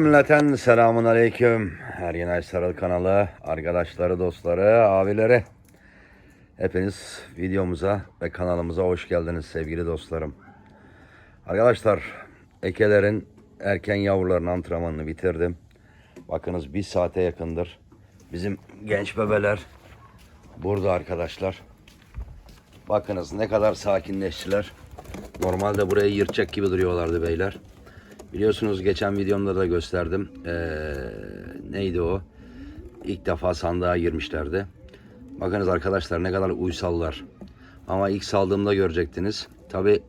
Milleten selamun aleyküm. Yeni Sarıl kanalı, arkadaşları, dostları, abileri. Hepiniz videomuza ve kanalımıza hoş geldiniz sevgili dostlarım. Arkadaşlar, ekelerin erken yavruların antrenmanını bitirdim. Bakınız bir saate yakındır. Bizim genç bebeler burada arkadaşlar. Bakınız ne kadar sakinleştiler. Normalde burayı yırtacak gibi duruyorlardı beyler. Biliyorsunuz geçen videomda da gösterdim. Ee, neydi o? İlk defa sandığa girmişlerdi. Bakınız arkadaşlar ne kadar uysallar. Ama ilk saldığımda görecektiniz. Tabi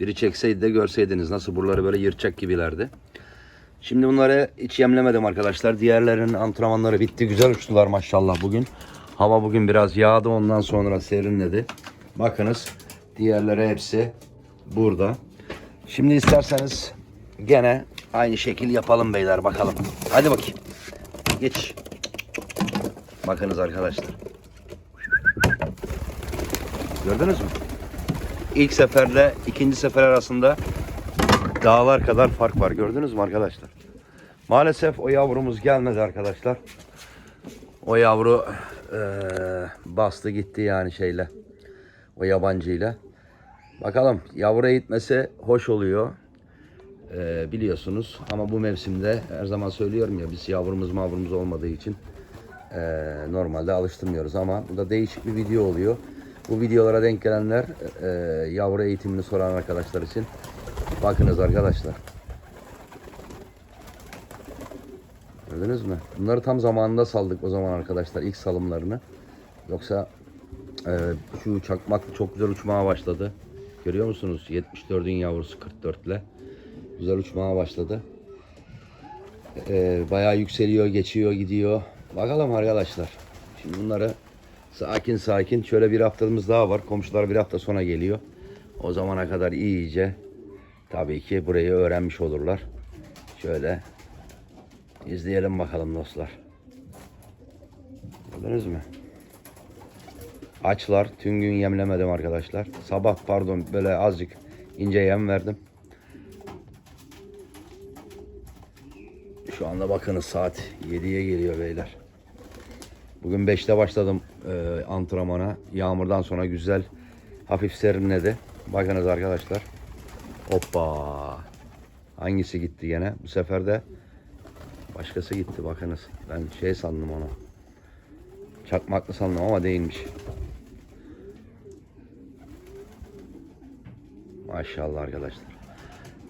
biri çekseydi de görseydiniz nasıl buraları böyle yırtacak gibilerdi. Şimdi bunları hiç yemlemedim arkadaşlar. Diğerlerinin antrenmanları bitti. Güzel uçtular maşallah bugün. Hava bugün biraz yağdı ondan sonra serinledi. Bakınız diğerleri hepsi burada. Şimdi isterseniz gene aynı şekil yapalım beyler bakalım. Hadi bakayım. Geç. Bakınız arkadaşlar. Gördünüz mü? İlk seferle ikinci sefer arasında dağlar kadar fark var. Gördünüz mü arkadaşlar? Maalesef o yavrumuz gelmedi arkadaşlar. O yavru eee, bastı gitti yani şeyle. O yabancıyla. Bakalım yavru eğitmesi hoş oluyor. Eee, biliyorsunuz ama bu mevsimde her zaman söylüyorum ya biz yavrumuz mavrumuz olmadığı için eee, normalde alıştırmıyoruz ama bu da değişik bir video oluyor. Bu videolara denk gelenler eee, yavru eğitimini soran arkadaşlar için bakınız arkadaşlar. Gördünüz mü? Bunları tam zamanında saldık o zaman arkadaşlar ilk salımlarını. Yoksa e, şu çakmaklı çok güzel uçmaya başladı. Görüyor musunuz? 74'ün yavrusu 44 ile. Güzel uçmaya başladı. E, bayağı yükseliyor, geçiyor, gidiyor. Bakalım arkadaşlar. Şimdi bunları sakin sakin şöyle bir haftamız daha var. Komşular bir hafta sonra geliyor. O zamana kadar iyice tabii ki burayı öğrenmiş olurlar. Şöyle İzleyelim bakalım dostlar. Gördünüz mü? Açlar. Tüm gün yemlemedim arkadaşlar. Sabah pardon böyle azıcık ince yem verdim. Şu anda bakınız saat 7'ye geliyor beyler. Bugün 5'te başladım e, antrenmana. Yağmurdan sonra güzel hafif serinledi. Bakınız arkadaşlar. Hoppa. Hangisi gitti gene? Bu sefer de Başkası gitti bakınız. Ben şey sandım onu. Çakmaklı sandım ama değilmiş. Maşallah arkadaşlar.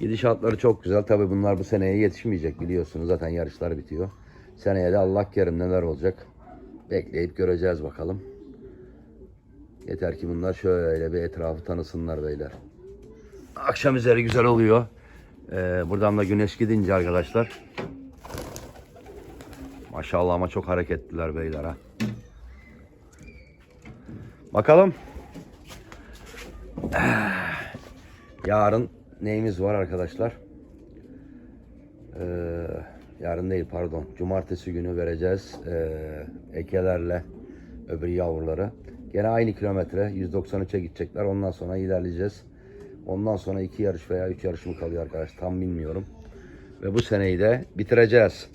Gidişatları çok güzel. Tabi bunlar bu seneye yetişmeyecek biliyorsunuz. Zaten yarışlar bitiyor. Seneye de Allah kerim neler olacak. Bekleyip göreceğiz bakalım. Yeter ki bunlar şöyle bir etrafı tanısınlar beyler. Akşam üzeri güzel oluyor. Ee, buradan da güneş gidince arkadaşlar Maşallah ama çok hareketliler beyler ha. Bakalım. Yarın neyimiz var arkadaşlar? Ee, yarın değil pardon. Cumartesi günü vereceğiz ee, ekelerle öbür yavruları. Gene aynı kilometre 193'e gidecekler. Ondan sonra ilerleyeceğiz. Ondan sonra iki yarış veya üç yarış mı kalıyor arkadaş tam bilmiyorum. Ve bu seneyi de bitireceğiz.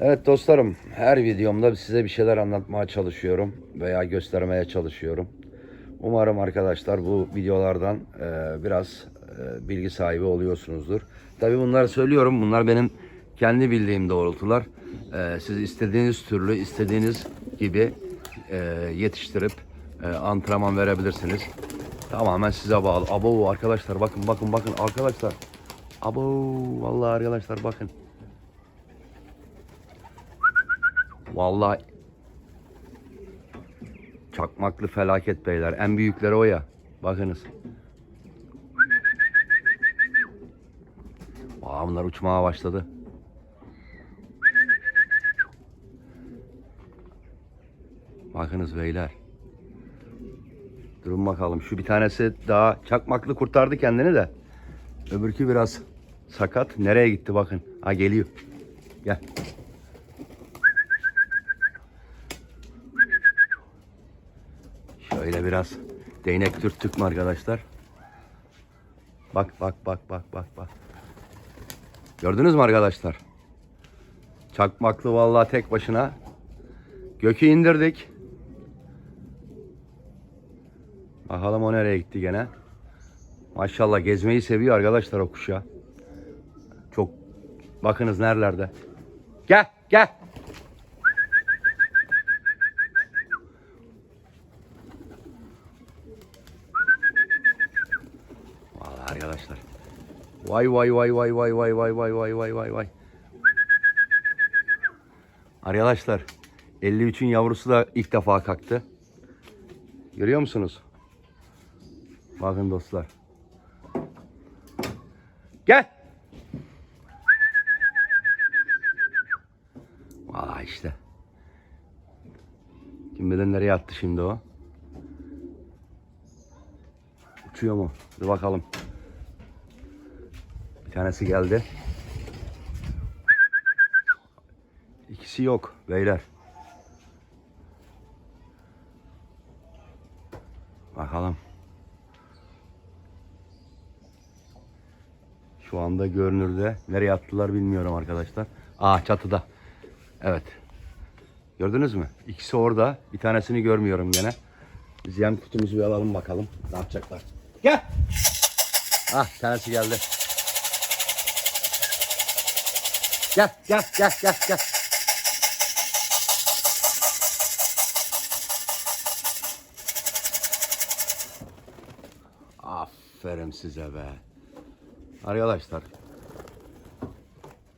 Evet dostlarım, her videomda size bir şeyler anlatmaya çalışıyorum veya göstermeye çalışıyorum. Umarım arkadaşlar bu videolardan e, biraz bilgi sahibi oluyorsunuzdur. Tabi bunları söylüyorum, bunlar benim kendi bildiğim doğrultular. E, siz istediğiniz türlü, istediğiniz gibi e, yetiştirip e, antrenman verebilirsiniz. Tamamen size bağlı. Abo arkadaşlar bakın bakın bakın arkadaşlar. Abo vallahi arkadaşlar bakın. Vallahi çakmaklı felaket beyler. En büyükleri o ya. Bakınız. Aa, bunlar uçmaya başladı. Bakınız beyler. Durun bakalım. Şu bir tanesi daha çakmaklı kurtardı kendini de. Öbürkü biraz sakat. Nereye gitti bakın. Ha geliyor. Gel. Şöyle biraz değnek dürttük mü arkadaşlar? Bak bak bak bak bak bak. Gördünüz mü arkadaşlar? Çakmaklı vallahi tek başına. Gökü indirdik. Bakalım o nereye gitti gene. Maşallah gezmeyi seviyor arkadaşlar o kuş ya. Çok bakınız nerelerde. Gel gel. Vallahi arkadaşlar. Vay vay vay vay vay vay vay vay vay vay vay vay. Arkadaşlar 53'ün yavrusu da ilk defa kalktı. Görüyor musunuz? Bakın dostlar. Gel. Valla işte. Kim bilir nereye attı şimdi o. Uçuyor mu? Bir bakalım. Bir tanesi geldi. İkisi yok beyler. Bakalım. Şu anda görünürde. Nereye attılar bilmiyorum arkadaşlar. Aa çatıda. Evet. Gördünüz mü? İkisi orada. Bir tanesini görmüyorum gene. Yem kutumuzu bir alalım bakalım. Ne yapacaklar? Gel. Ah tanesi geldi. Gel gel gel gel gel. Aferin size be. Arkadaşlar.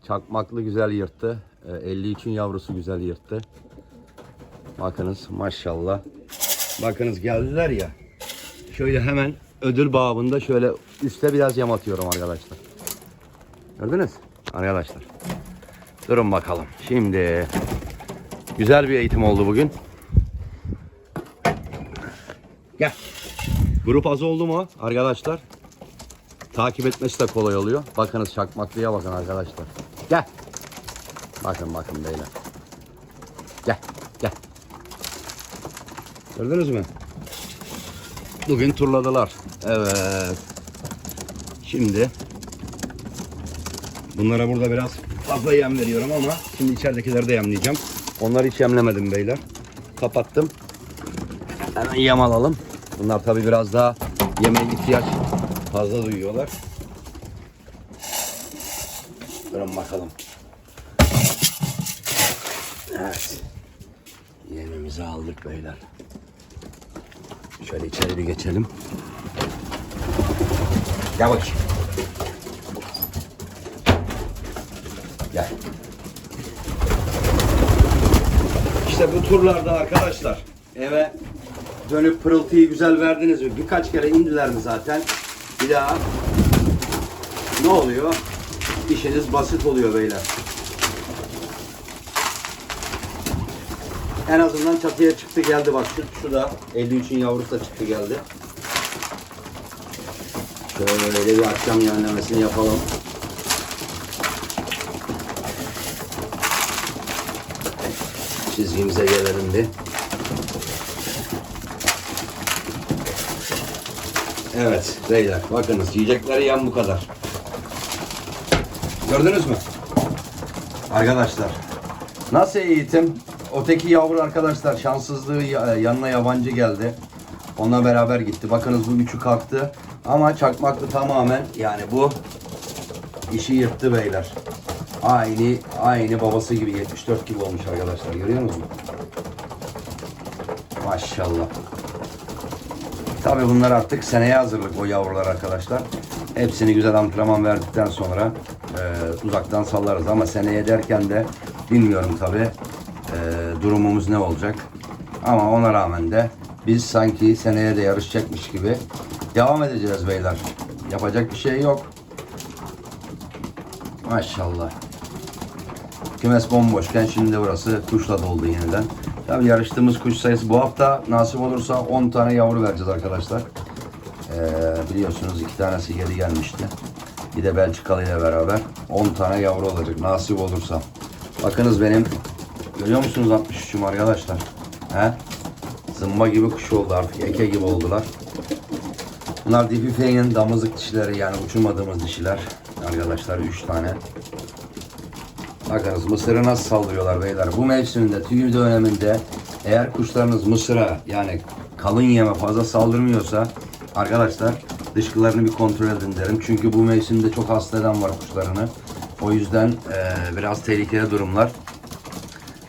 Çakmaklı güzel yırttı. Ee, 53'ün yavrusu güzel yırttı. Bakınız maşallah. Bakınız geldiler ya. Şöyle hemen ödül babında şöyle üste biraz yam atıyorum arkadaşlar. Gördünüz? Arkadaşlar. Durun bakalım. Şimdi güzel bir eğitim oldu bugün. Gel. Grup az oldu mu arkadaşlar? Takip etmesi de kolay oluyor. Bakınız çakmaklıya bakın arkadaşlar. Gel. Bakın bakın beyler. Gel gel. Gördünüz mü? Bugün turladılar. Evet. Şimdi bunlara burada biraz fazla yem veriyorum ama şimdi içeridekileri de yemleyeceğim. Onları hiç yemlemedim beyler. Kapattım. Hemen yem alalım. Bunlar tabi biraz daha yemeğe ihtiyaç fazla duyuyorlar. Durun bakalım. Evet. Yemimizi aldık beyler. Şöyle içeri bir geçelim. Gel bakayım. Gel. İşte bu turlarda arkadaşlar eve dönüp pırıltıyı güzel verdiniz mi? Birkaç kere indiler mi zaten? Bir daha ne oluyor? İşiniz basit oluyor beyler. En azından çatıya çıktı geldi bak şu, şu da 53'ün yavrusu da çıktı geldi. Şöyle bir akşam yemlemesini yapalım. Çizgimize gelelim bir. Evet beyler bakınız yiyecekleri yan bu kadar. Gördünüz mü? Arkadaşlar nasıl eğitim? Öteki yavru arkadaşlar şanssızlığı ya- yanına yabancı geldi. Onunla beraber gitti. Bakınız bu üçü kalktı. Ama çakmaklı tamamen yani bu işi yırttı beyler. Aynı aynı babası gibi 74 gibi olmuş arkadaşlar. Görüyor musunuz? Maşallah. Tabii bunlar artık seneye hazırlık o yavrular arkadaşlar. Hepsini güzel antrenman verdikten sonra e, uzaktan sallarız ama seneye derken de bilmiyorum tabii e, durumumuz ne olacak. Ama ona rağmen de biz sanki seneye de yarışacakmış gibi devam edeceğiz beyler. Yapacak bir şey yok. Maşallah. Kümes bomboşken şimdi burası kuşla doldu yeniden. Tabii yarıştığımız kuş sayısı bu hafta nasip olursa 10 tane yavru vereceğiz arkadaşlar. Ee, biliyorsunuz iki tanesi geri gelmişti. Bir de Belçikalı ile beraber 10 tane yavru olacak nasip olursa. Bakınız benim görüyor musunuz 63'üm arkadaşlar. He? Zımba gibi kuş oldu artık eke gibi oldular. Bunlar Dipife'nin damızlık dişileri yani uçurmadığımız dişiler. Arkadaşlar 3 tane. Bakınız mısırı nasıl saldırıyorlar beyler. Bu mevsiminde, tüy döneminde eğer kuşlarınız mısıra yani kalın yeme fazla saldırmıyorsa arkadaşlar dışkılarını bir kontrol edin derim. Çünkü bu mevsimde çok hasta eden var kuşlarını. O yüzden eee, biraz tehlikeli durumlar.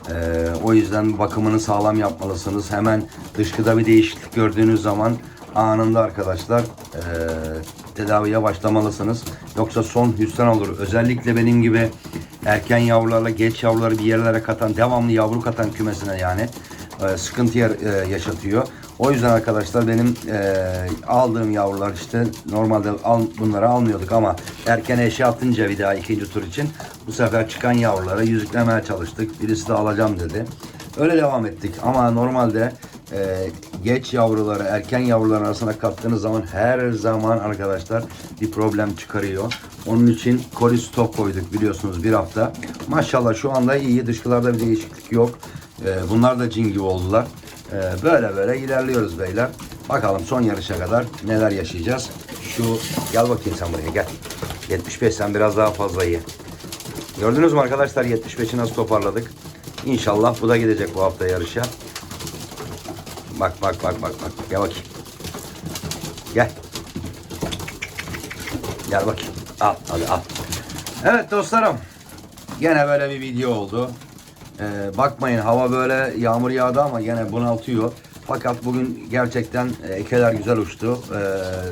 Ee, o yüzden bakımını sağlam yapmalısınız. Hemen dışkıda bir değişiklik gördüğünüz zaman anında arkadaşlar ee, tedaviye başlamalısınız. Yoksa son hüsran olur. Özellikle benim gibi erken yavrularla geç yavruları bir yerlere katan, devamlı yavru katan kümesine yani ee, sıkıntı yer- ee, yaşatıyor. O yüzden arkadaşlar benim ee, aldığım yavrular işte normalde al, bunları almıyorduk ama erken eşe atınca bir daha ikinci tur için bu sefer çıkan yavrulara yüzüklemeye çalıştık. Birisi de alacağım dedi. Öyle devam ettik ama normalde ee, geç yavruları erken yavruların arasına kattığınız zaman her zaman arkadaşlar bir problem çıkarıyor. Onun için koli stok koyduk biliyorsunuz bir hafta. Maşallah şu anda iyi dışkılarda bir değişiklik yok. Ee, bunlar da cin gibi oldular. Ee, böyle böyle ilerliyoruz beyler. Bakalım son yarışa kadar neler yaşayacağız. Şu gel bakayım sen buraya gel. 75 sen biraz daha fazla ye. Gördünüz mü arkadaşlar 75'i nasıl toparladık. İnşallah bu da gidecek bu hafta yarışa. Bak bak bak bak bak. Gel bakayım. Gel. Gel bakayım. Al hadi al. Evet dostlarım. Gene böyle bir video oldu. Ee, bakmayın hava böyle yağmur yağdı ama gene bunaltıyor. Fakat bugün gerçekten e, ekeler güzel uçtu. Ee,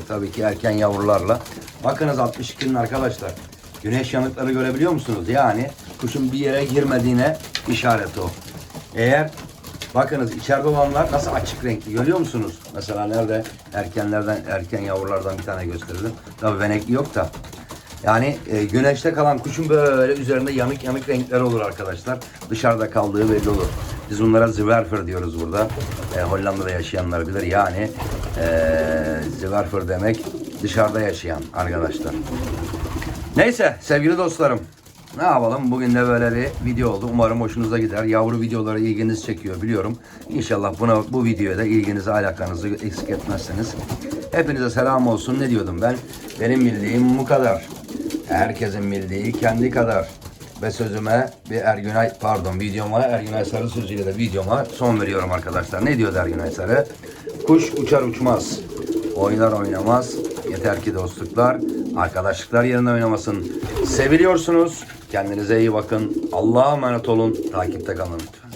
tabii ki erken yavrularla. Bakınız 62'nin arkadaşlar. Güneş yanıkları görebiliyor musunuz? Yani kuşun bir yere girmediğine işaret o. Eğer bakınız içeride olanlar nasıl açık renkli görüyor musunuz? Mesela nerede erkenlerden erken yavrulardan bir tane gösterelim. Tabii benekli yok da. Yani e, güneşte kalan kuşun böyle üzerinde yanık yanık renkler olur arkadaşlar. Dışarıda kaldığı belli olur. Biz bunlara zwerfer diyoruz burada. E, Hollanda'da yaşayanlar bilir. Yani e, zwerfer demek dışarıda yaşayan arkadaşlar. Neyse sevgili dostlarım. Ne yapalım? Bugün de böyle bir video oldu. Umarım hoşunuza gider. Yavru videoları ilginizi çekiyor biliyorum. İnşallah buna bu videoya da ilginizi, alakanızı eksik etmezseniz. Hepinize selam olsun. Ne diyordum ben? Benim bildiğim bu kadar. Herkesin bildiği kendi kadar. Ve sözüme bir Ergünay, pardon videoma Ergünay Sarı sözüyle de videoma son veriyorum arkadaşlar. Ne diyor Ergünay Sarı? Kuş uçar uçmaz. Oynar oynamaz. Yeter ki dostluklar, arkadaşlıklar yerine oynamasın. Seviliyorsunuz. Kendinize iyi bakın. Allah'a emanet olun. Takipte kalın lütfen.